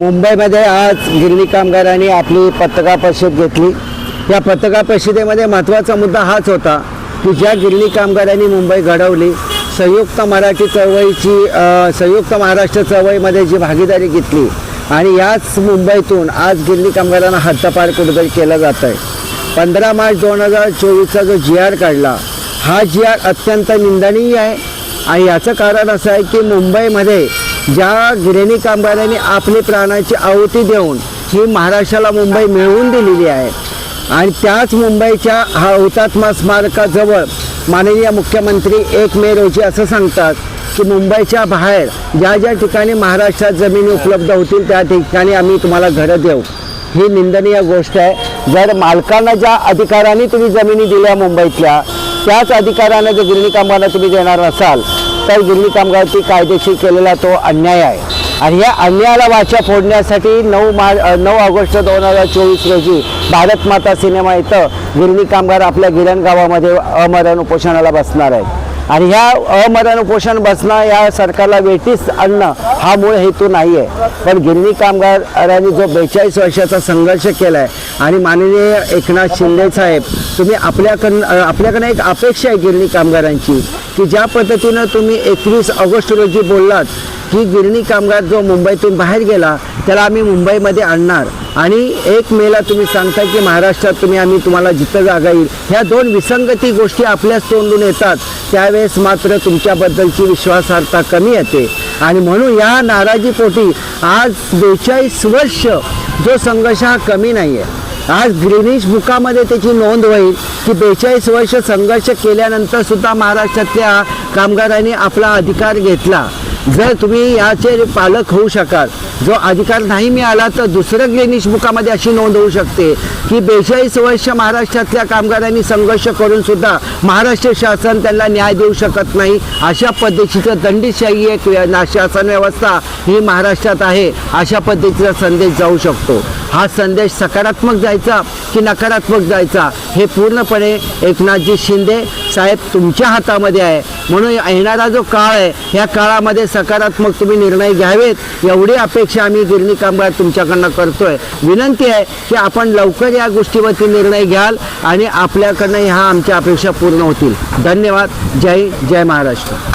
मुंबईमध्ये आज गिरणी कामगारांनी आपली पत्रकार परिषद घेतली. या पत्रकार परिषदेमध्ये महत्त्वाचा मुद्दा हाच होता की ज्या गिरणी कामगारांनी मुंबई घडवली संयुक्त मराठी चळवळीची संयुक्त महाराष्ट्र चळवळीमध्ये जी भागीदारी घेतली आणि याच मुंबईतून आज गिरणी कामगारांना हद्दपार कुठेतरी केलं जात आहे पंधरा मार्च दोन हजार चोवीसचा जो जी आर काढला हा जी आर अत्यंत निंदनीय आहे. आणि याचं कारण असं आहे की मुंबईमध्ये ज्या गिरणी कामगारांनी आपली प्राणाची आहुती देऊन ही महाराष्ट्राला मुंबई मिळवून दिलेली आहे. आणि त्याच मुंबईच्या हा हुतात्मा स्मारकाजवळ माननीय मुख्यमंत्री एक मे रोजी असं सांगतात की मुंबईच्या बाहेर ज्या ज्या ठिकाणी महाराष्ट्रात जमिनी उपलब्ध होतील त्या ठिकाणी आम्ही तुम्हाला घरं देऊ. ही निंदनीय गोष्ट आहे. जर मालकांना ज्या अधिकाराने तुम्ही जमिनी दिल्या मुंबईतल्या त्याच अधिकाराने जर गिरणी कामाला तुम्ही देणार असाल तर गिरणी कामगारांची कायदेशीर केलेला तो अन्याय आहे. आणि या अन्यायाला वाचा फोडण्यासाठी नऊ मा नऊ ऑगस्ट दोन हजार चोवीस रोजी भारत माता सिनेमा इथं गिरणी कामगार आपल्या गिरण गावामध्ये अमरण उपोषणाला बसणार आहेत. आणि ह्या अमरण उपोषण बसणं या सरकारला वेटीस आणणं हा मूळ हेतू नाही आहे पण गिरणी कामगारांनी जो बेचाळीस वर्षाचा संघर्ष केला आहे आणि माननीय एकनाथ शिंदे साहेब तुम्ही आपल्याकडनं आपल्याकडनं एक अपेक्षा आहे गिरणी कामगारांची की ज्या पद्धतीनं तुम्ही एकवीस ऑगस्ट रोजी बोललात की गिरणी कामगार जो मुंबईतून बाहेर गेला त्याला आम्ही मुंबईमध्ये आणणार. आणि एक मेला तुम्ही सांगता की महाराष्ट्रात तुम्ही आम्ही तुम्हाला जिथं जागा येईल ह्या दोन विसंगती गोष्टी आपल्याच तोंडून येतात. त्यावेळेस मात्र तुमच्याबद्दलची विश्वासार्हता कमी येते. आणि म्हणून या नाराजीपोटी आज बेचाळीस वर्ष जो संघर्ष हा कमी नाही आहे आज ग्रीनिश बुकामध्ये त्याची नोंद होईल की बेचाळीस वर्ष संघर्ष केल्यानंतर सुद्धा महाराष्ट्रातल्या कामगारांनी आपला अधिकार घेतला. जर तुम्ही याचे पालक होऊ शकाल जो अधिकार नाही मिळाला तर दुसरं ग्रेनिश बुकामध्ये अशी नोंद होऊ शकते की बेचाळीस वर्ष महाराष्ट्रातल्या कामगारांनी संघर्ष करून सुद्धा महाराष्ट्र शासन त्यांना न्याय देऊ शकत नाही. अशा पद्धतीचं दंडीशाही एक शासन व्यवस्था ही महाराष्ट्रात आहे. अशा पद्धतीचा संदेश जाऊ शकतो. हा संदेश सकारात्मक जायचा की नकारात्मक जायचा? हे पूर्णपणे एकनाथजी शिंदे साहेब तुमच्या हातामध्ये आहे. म्हणून येणारा जो काळ आहे ह्या काळामध्ये सकारात्मक तुम्ही निर्णय घ्यावेत एवढी अपेक्षा आम्ही गिरणी कामगार तुमच्याकडनं करतोय. विनंती आहे की आपण लवकर या गोष्टीवरती निर्णय घ्याल आणि आपल्याकडनं ह्या आमच्या अपेक्षा पूर्ण होतील. धन्यवाद. जय जय महाराष्ट्र.